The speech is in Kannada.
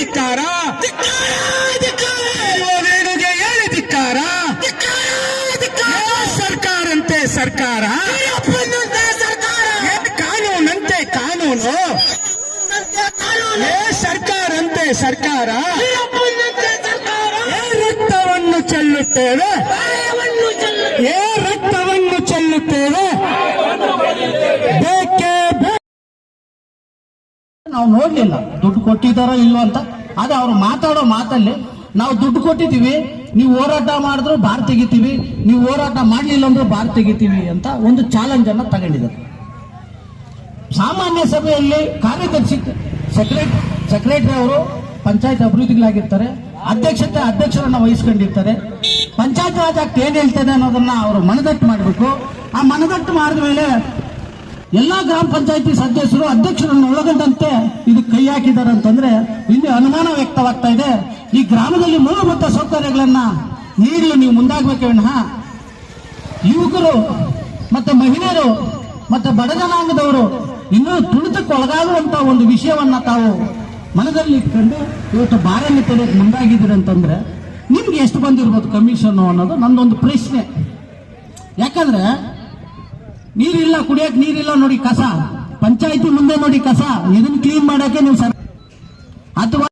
ಧಿಕ್ಕಾರ ವೇಣುಗೆ ಹೇಳಿ ಧಿಕ್ಕಾರ? ಸರ್ಕಾರಂತೆ ಸರ್ಕಾರ? ಕಾನೂನಂತೆ ಕಾನೂನು. ಸರ್ಕಾರಂತೆ ಸರ್ಕಾರ. ರಕ್ತವನ್ನು ಚೆಲ್ಲುತ್ತೇವೆ. ನಾವು ನೋಡ್ಲಿಲ್ಲ. ದುಡ್ಡು ಕೊಟ್ಟಿದ್ದಾರೋ ಇಲ್ವೋ ಅಂತ. ಅದೇ ಅವ್ರು ಮಾತಾಡೋ ಮಾತಲ್ಲಿ ನಾವು ದುಡ್ಡು ಕೊಟ್ಟಿದ್ದೀವಿ, ನೀವು ಹೋರಾಟ ಮಾಡಿದ್ರು ಬಾರ್ ತೆಗಿತೀವಿ, ನೀವು ಹೋರಾಟ ಮಾಡ್ಲಿಲ್ಲ ಅಂದ್ರೆ ಬಾರ್ ತೆಗಿತೀವಿ ಅಂತ ಒಂದು ಚಾಲೆಂಜ್ ಅನ್ನ ತಗೊಂಡಿದ್ದಾರೆ. ಸಾಮಾನ್ಯ ಸಭೆಯಲ್ಲಿ ಕಾರ್ಯದರ್ಶಿ ಸೆಕ್ರೆಟ್ ಸೆಕ್ರೆಟರಿ ಅವರು ಪಂಚಾಯತ್ ಅಭಿವೃದ್ಧಿಗಳಾಗಿರ್ತಾರೆ, ಅಧ್ಯಕ್ಷತೆ ಅಧ್ಯಕ್ಷರನ್ನ ವಹಿಸ್ಕೊಂಡಿರ್ತಾರೆ. ಪಂಚಾಯತ್ ರಾಜ್ ಆಕ್ಟ್ ಏನ್ ಹೇಳ್ತದೆ ಅನ್ನೋದನ್ನ ಅವರು ಮನದಟ್ಟು ಮಾಡಬೇಕು. ಆ ಮನದಟ್ಟು ಮಾಡಿದ ಮೇಲೆ ಎಲ್ಲಾ ಗ್ರಾಮ ಪಂಚಾಯತಿ ಸದಸ್ಯರು ಅಧ್ಯಕ್ಷರನ್ನು ಒಳಗೊಂಡಂತೆ ಇದು ಕೈ ಹಾಕಿದ್ದಾರೆ ಅಂತಂದ್ರೆ ಇಲ್ಲಿ ಅನುಮಾನ ವ್ಯಕ್ತವಾಗ್ತಾ ಇದೆ. ಈ ಗ್ರಾಮದಲ್ಲಿ ಮೂಲಭೂತ ಸೌಕರ್ಯಗಳನ್ನ ನೀಡಲು ನೀವು ಮುಂದಾಗಬೇಕೆ ವಿನಃ ಯುವಕರು ಮತ್ತೆ ಮಹಿಳೆಯರು ಮತ್ತೆ ಬಡಜನಾಂಗದವರು ಇನ್ನೂ ತುಳಿತಕ್ಕೆ ಒಳಗಾಗುವಂತ ಒಂದು ವಿಷಯವನ್ನ ತಾವು ಮನದಲ್ಲಿ ಇಟ್ಕೊಂಡು ಇವತ್ತು ಬಾರನ್ನು ತೆರೆಯಕ್ಕೆ ಮುಂದಾಗಿದ್ದೀರಿ ಅಂತಂದ್ರೆ ನಿಮ್ಗೆ ಎಷ್ಟು ಬಂದಿರ್ಬೋದು ಕಮಿಷನ್ ಅನ್ನೋದು? ನಂದೊಂದು ಪ್ರಶ್ನೆ. ಯಾಕಂದ್ರೆ ನೀರಿಲ್ಲ ಕುಡಿಯಕ್ ನೀರಿಲ್ಲ ನೋಡಿ ಕಸ. ಪಂಚಾಯತಿ ಮುಂದೆ ನೋಡಿ ಕಸ. ಇದನ್ನ ಕ್ಲೀನ್ ಮಾಡಕ್ಕೆ ನೀವು ಅಥವಾ